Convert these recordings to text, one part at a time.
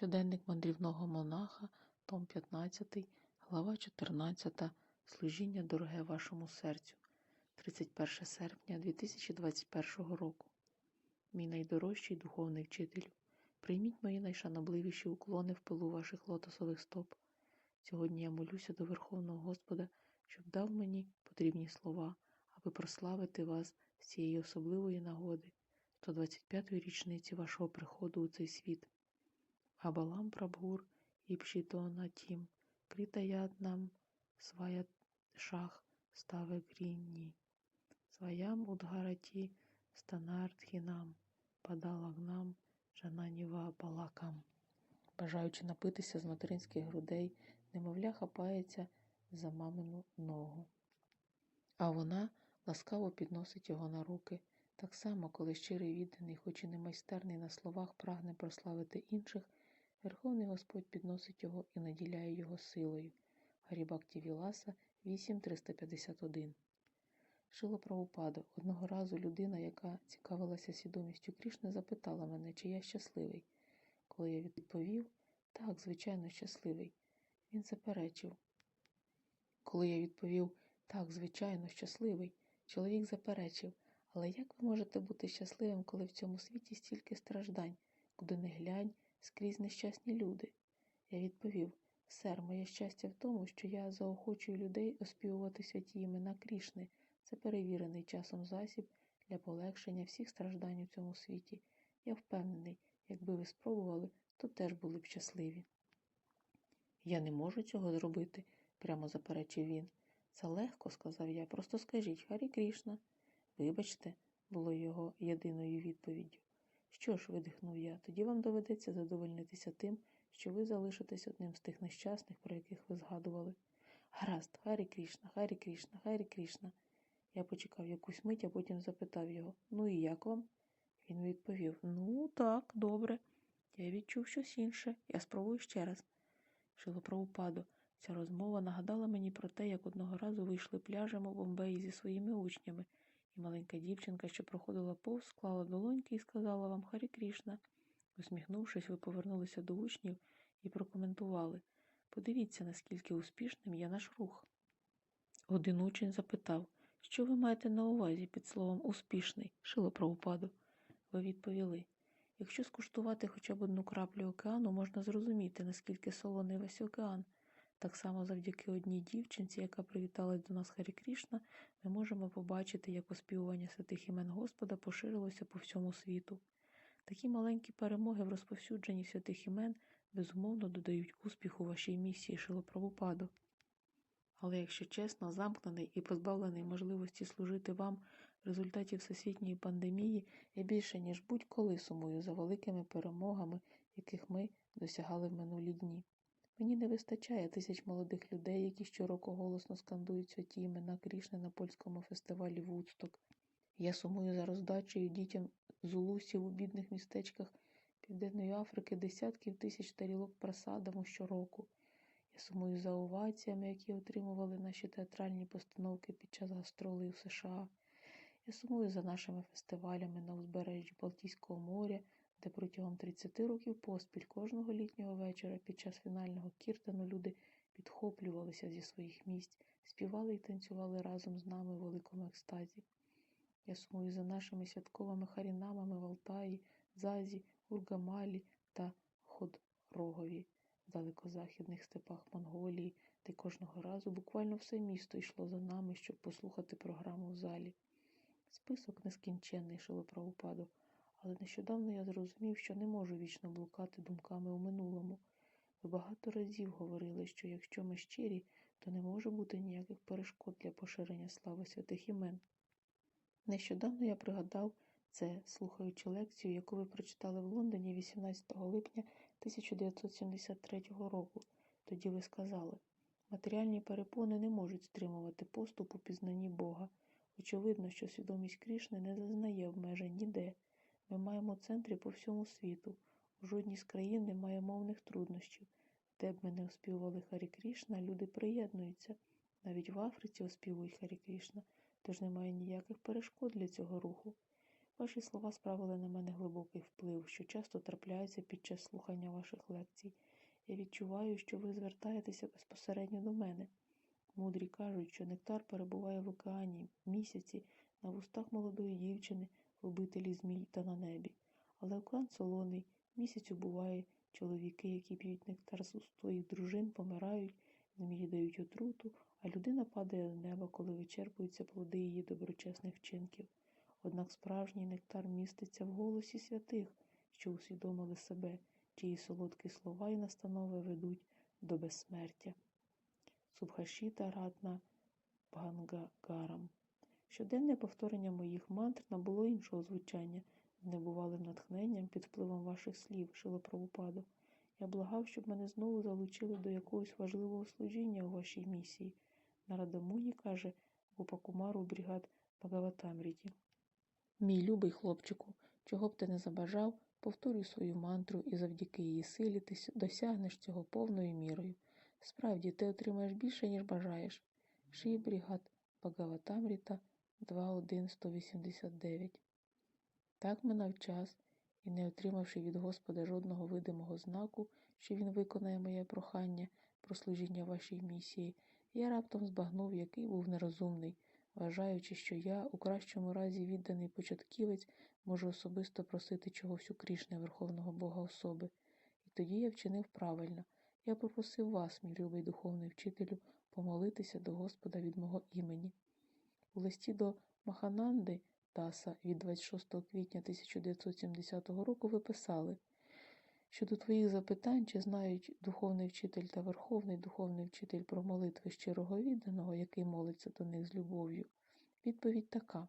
Щоденник мандрівного монаха, том 15, глава 14. Служіння дороге вашому серцю. 31 серпня 2021 року. Мій найдорожчий духовний вчителю, прийміть мої найшанобливіші уклони в пилу ваших лотосових стоп. Сьогодні я молюся до Верховного Господа, щоб дав мені потрібні слова, аби прославити вас з цієї особливої нагоди, 125-ї річниці вашого приходу у цей світ. Абалам Прабгур Іпшітона Тім, Критаят нам свая шах ставе грінні, своям удгараті станартхінам, падалагнам, жананіва балакам. Бажаючи напитися з материнських грудей, немовля хапається за мамину ногу. А вона ласкаво підносить його на руки, так само, коли щирий відданий, хоч і не майстерний на словах, прагне прославити інших, Верховний Господь підносить його і наділяє його силою. Гарібакті Віласа 8.351 Шило Правопаду. Одного разу людина, яка цікавилася свідомістю Крішни, запитала мене, чи я щасливий. Коли я відповів, так, звичайно, щасливий. Він заперечив. Коли я відповів, так, звичайно, щасливий, чоловік заперечив, але як ви можете бути щасливим, коли в цьому світі стільки страждань, куди не глянь, скрізь нещасні люди? Я відповів, сер, моє щастя в тому, що я заохочую людей оспівувати святі імена Крішни. Це перевірений часом засіб для полегшення всіх страждань у цьому світі. Я впевнений, якби ви спробували, то теж були б щасливі. Я не можу цього зробити, прямо заперечив він. Це легко, сказав я. Просто скажіть Харі Крішна. Вибачте, було його єдиною відповіддю. Що ж, видихнув я, тоді вам доведеться задовольнитися тим, що ви залишитесь одним з тих нещасних, про яких ви згадували. Гаразд, Харі Крішна, Харі Крішна, Харі Крішна. Я почекав якусь мить, а потім запитав його Ну і як вам? Він відповів Ну, так, добре. Я відчув щось інше. Я спробую ще раз. Шило про упаду. Ця розмова нагадала мені про те, як одного разу вийшли пляжем у Бомбеї зі своїми учнями, маленька дівчинка, що проходила повз, склала долоньки і сказала вам Харі Крішна. Усміхнувшись, ви повернулися до учнів і прокоментували Подивіться, наскільки успішним є наш рух. Один учень запитав, що ви маєте на увазі під словом успішний, шило про. Ви відповіли якщо скуштувати хоча б одну краплю океану, можна зрозуміти, наскільки солоний весь океан. Так само завдяки одній дівчинці, яка привіталась до нас Харі Крішна, ми можемо побачити, як оспівування святих імен Господа поширилося по всьому світу. Такі маленькі перемоги в розповсюдженні святих імен безумовно додають успіху вашій місії шилопровопаду. Але, якщо чесно, замкнений і позбавлений можливості служити вам в результаті всесвітньої пандемії, я більше, ніж будь-коли сумую за великими перемогами, яких ми досягали в минулі дні. Мені не вистачає тисяч молодих людей, які щороку голосно скандують святі імена Крішни на польському фестивалі Вудсток. Я сумую за роздачею дітям зулусів у бідних містечках Південної Африки десятків тисяч тарілок просадаму щороку. Я сумую за оваціями, які отримували наші театральні постановки під час гастролей у США. Я сумую за нашими фестивалями на узбережжі Балтійського моря, де протягом 30 років поспіль кожного літнього вечора під час фінального кіртану люди підхоплювалися зі своїх місць, співали і танцювали разом з нами в великому екстазі. Я сумую за нашими святковими харінамами в Алтаї, Зазі, Ургамалі та Ходрогові, в далекозахідних степах Монголії, де кожного разу буквально все місто йшло за нами, щоб послухати програму в залі. Список нескінченний шилоправопаду, але нещодавно я зрозумів, що не можу вічно блукати думками у минулому. Ви багато разів говорили, що якщо ми щирі, то не може бути ніяких перешкод для поширення слави святих імен. Нещодавно я пригадав це, слухаючи лекцію, яку ви прочитали в Лондоні 18 липня 1973 року. Тоді ви сказали, матеріальні перепони не можуть стримувати поступ у пізнанні Бога. Очевидно, що свідомість Крішни не зазнає обмежень ніде. Ми маємо центри по всьому світу. У жодній з країн немає мовних труднощів. Де б ми не оспівували Харі Крішна, люди приєднуються. Навіть в Африці оспівують Харі Крішна, тож немає ніяких перешкод для цього руху. Ваші слова справили на мене глибокий вплив, що часто трапляється під час слухання ваших лекцій. Я відчуваю, що ви звертаєтеся безпосередньо до мене. Мудрі кажуть, що нектар перебуває в океані місяці на вустах молодої дівчини, в обителі змій та на небі. Але океан солоний, місяць убуває, чоловіки, які п'ють нектар з уст своїх дружин, помирають, змії дають отруту, а людина падає з неба, коли вичерпуються плоди її доброчесних вчинків. Однак справжній нектар міститься в голосі святих, що усвідомили себе, чиї солодкі слова і настанови ведуть до безсмертя. Субхашіта Радна Бгангагарам. Щоденне повторення моїх мантр набуло іншого звучання, небувалим натхненням під впливом ваших слів, Шилопровупадо. Я благав, щоб мене знову залучили до якогось важливого служіння у вашій місії. Нарадамуні каже Гупакумару бригад Багаватамріті. Мій любий хлопчику, чого б ти не забажав, повторюй свою мантру і завдяки її силі ти досягнеш цього повною мірою. Справді, ти отримаєш більше, ніж бажаєш. Ший бригад Багаватамріта 2.1.189 Так минав час, і не отримавши від Господа жодного видимого знаку, що він виконає моє прохання про служіння вашій місії, я раптом збагнув, який був нерозумний, вважаючи, що я, у кращому разі відданий початківець, можу особисто просити чогось у Крішне Верховного Бога особи. І тоді я вчинив правильно. Я попросив вас, мій любий духовний вчителю, помолитися до Господа від мого імені. У листі до Махананди Даса від 26 квітня 1970 року ви писали, щодо твоїх запитань, чи знають духовний вчитель та верховний духовний вчитель про молитви щирого відданого, який молиться до них з любов'ю. Відповідь така: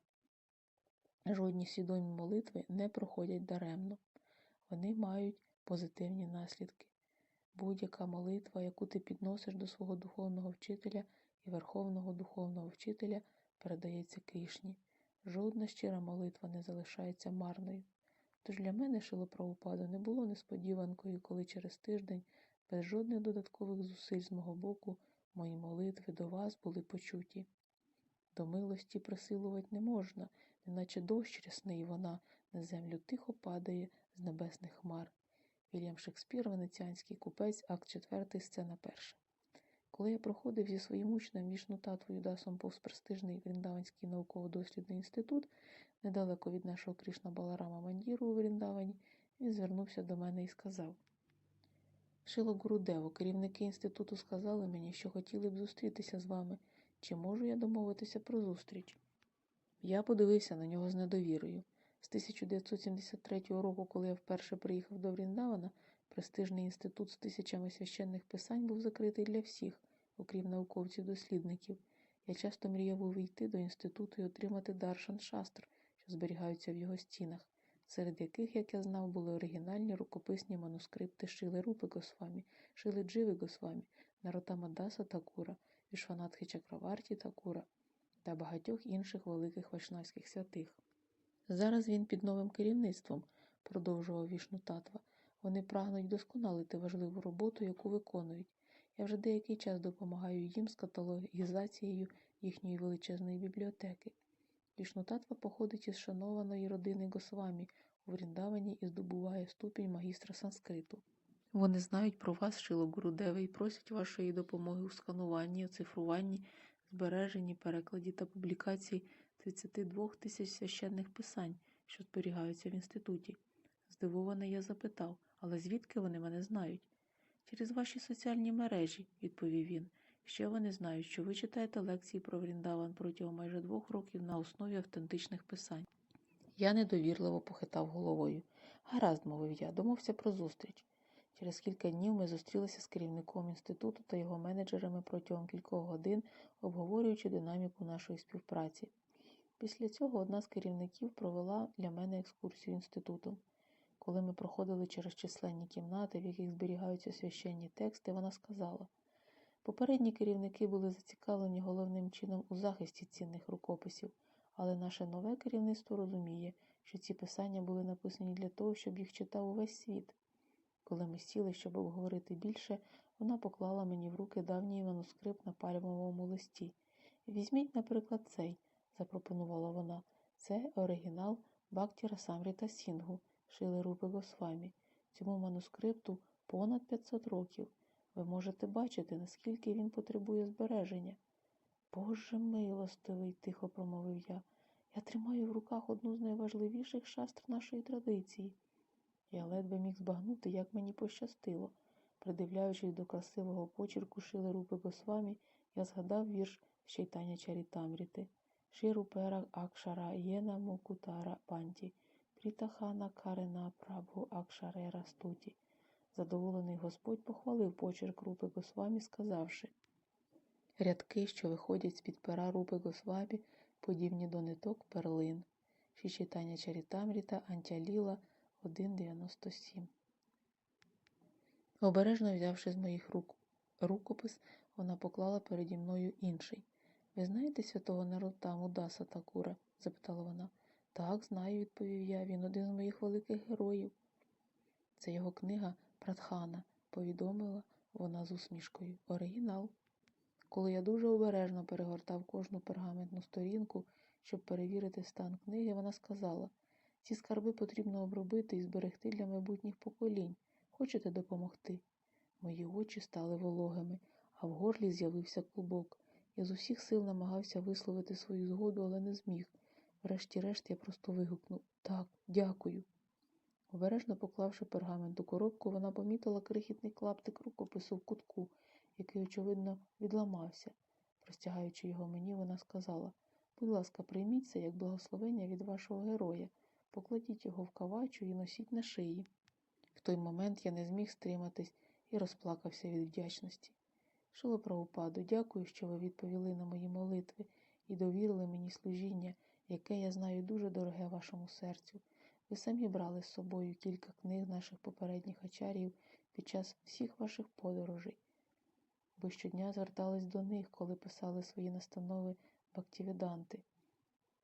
жодні свідомі молитви не проходять даремно, вони мають позитивні наслідки. Будь-яка молитва, яку ти підносиш до свого духовного вчителя і верховного духовного вчителя, передається Крішні. Жодна щира молитва не залишається марною. Тож для мене шилопровопаду не було несподіванкою, коли через тиждень, без жодних додаткових зусиль з мого боку, мої молитви до вас були почуті. До милості присилувати не можна, неначе дощ рясний вона на землю тихо падає з небесних хмар. Вільям Шекспір, венеціанський купець, акт 4, сцена 1. Коли я проходив зі своїм учнем Вішну Татвою Дасом повз престижний Вріндаванський науково-дослідний інститут, недалеко від нашого Кришна Баларама Мандіру у Вріндавані, він звернувся до мене і сказав: Шило Гурудево, керівники інституту сказали мені, що хотіли б зустрітися з вами. Чи можу я домовитися про зустріч? Я подивився на нього з недовірою. З 1973 року, коли я вперше приїхав до Вріндавана, престижний інститут з тисячами священних писань був закритий для всіх, окрім науковців-дослідників. Я часто мріяв увійти до інституту і отримати даршан шастр, що зберігаються в його стінах, серед яких, як я знав, були оригінальні рукописні манускрипти Шили Рупи Госвамі, Шили Дживи Госвамі, Наротама Даса Такура, Вішванатхи Чакраварті Такура та багатьох інших великих вайшнавських святих. Зараз він під новим керівництвом, продовжував Вішну Татва. Вони прагнуть досконалити важливу роботу, яку виконують. Я вже деякий час допомагаю їм з каталогізацією їхньої величезної бібліотеки. Вішну Татва походить із шанованої родини Госвамі у Вріндавані і здобуває ступінь магістра санскриту. Вони знають про вас, Шило Гурудеве, і просять вашої допомоги у скануванні, оцифруванні, збереженні, перекладі та публікації 32 тисяч священних писань, що зберігаються в інституті. Здивований я запитав, але звідки вони мене знають? Через ваші соціальні мережі, відповів він. Ще вони знають, що ви читаєте лекції про Вріндаван протягом майже двох років на основі автентичних писань. Я недовірливо похитав головою. Гаразд, мовив я, домовся про зустріч. Через кілька днів ми зустрілися з керівником інституту та його менеджерами протягом кількох годин, обговорюючи динаміку нашої співпраці. Після цього одна з керівників провела для мене екскурсію інститутом. Коли ми проходили через численні кімнати, в яких зберігаються священні тексти, вона сказала попередні керівники були зацікавлені головним чином у захисті цінних рукописів, але наше нове керівництво розуміє, що ці писання були написані для того, щоб їх читав увесь світ. Коли ми сіли, щоб обговорити більше, вона поклала мені в руки давній манускрипт на пальмовому листі. Візьміть, наприклад, цей, запропонувала вона. Це оригінал Бакті Расамріта Сінгу, Шили Рупи Госвамі. Цьому манускрипту понад 500 років. Ви можете бачити, наскільки він потребує збереження. Боже милостивий, тихо промовив я. Я тримаю в руках одну з найважливіших шастр нашої традиції. Я ледве міг збагнути, як мені пощастило. Придивляючись до красивого почерку Шили Рупи Госвамі, я згадав вірш Щайтання Чарітамріти. Ширупера Акшара Єна Мукутара Панті, Прітахана Карена Прабху Акшарера Стуті. Задоволений Господь похвалив почерк Рупи Госвамі, сказавши Рядки, що виходять з-під пера Рупи Госвамі, подібні до ниток перлин. Шічитання Чарітамріта Антяліла 1.97 Обережно взявши з моїх рук рукопис, вона поклала переді мною інший. Ви знаєте святого Нарутаму Даса Такура? запитала вона. Так, знаю, відповів я. Він один з моїх великих героїв. Це його книга Пратхана, повідомила вона з усмішкою. Оригінал. Коли я дуже обережно перегортав кожну пергаментну сторінку, щоб перевірити стан книги, вона сказала ці скарби потрібно обробити і зберегти для майбутніх поколінь. Хочете допомогти? Мої очі стали вологими, а в горлі з'явився клубок. Я з усіх сил намагався висловити свою згоду, але не зміг. Врешті-решт я просто вигукнув Так, дякую. Обережно поклавши пергамент у коробку, вона помітила крихітний клаптик рукопису в кутку, який, очевидно, відламався. Простягаючи його мені, вона сказала Будь ласка, прийміть це як благословення від вашого героя, покладіть його в кавачу і носіть на шиї. В той момент я не зміг стриматись і розплакався від вдячності. Шило правопаду, дякую, що ви відповіли на мої молитви і довірили мені служіння, яке я знаю дуже дороге вашому серцю. Ви самі брали з собою кілька книг наших попередніх ачарів під час всіх ваших подорожей. Ви щодня звертались до них, коли писали свої настанови бактіведанти.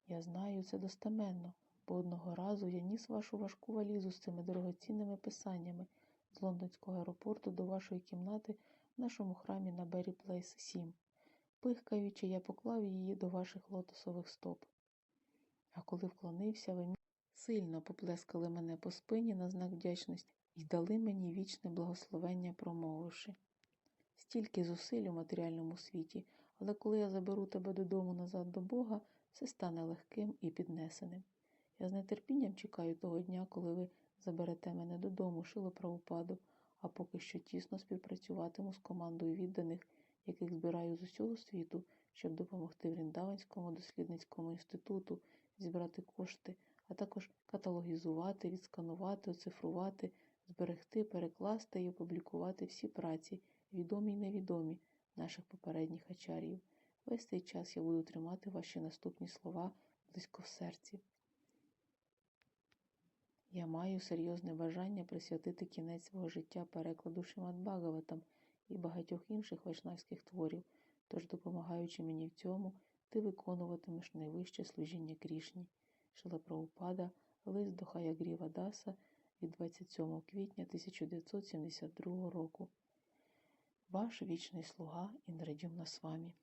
Я знаю це достеменно, бо одного разу я ніс вашу важку валізу з цими дорогоцінними писаннями з лондонського аеропорту до вашої кімнати в нашому храмі на Бері Плейс 7. Пихкаючи, я поклав її до ваших лотосових стоп. А коли вклонився, ви сильно поплескали мене по спині на знак вдячності і дали мені вічне благословення, промовивши. Стільки зусиль у матеріальному світі, але коли я заберу тебе додому назад до Бога, все стане легким і піднесеним. Я з нетерпінням чекаю того дня, коли ви заберете мене додому, шило правопаду, а поки що тісно співпрацюватиму з командою відданих, яких збираю з усього світу, щоб допомогти Вріндаванському дослідницькому інституту зібрати кошти, а також каталогізувати, відсканувати, оцифрувати, зберегти, перекласти і опублікувати всі праці, відомі й невідомі, наших попередніх ачарів. Весь цей час я буду тримати ваші наступні слова близько в серці. Я маю серйозне бажання присвятити кінець свого життя перекладу Шимат Бхагаватам і багатьох інших вайшнавських творів, тож, допомагаючи мені в цьому, ти виконуватимеш найвище служіння Крішні. Шила Праупада, лист до Хаягріва Даса від 27 квітня 1972 року. Ваш вічний слуга Індрадюмна Свамі.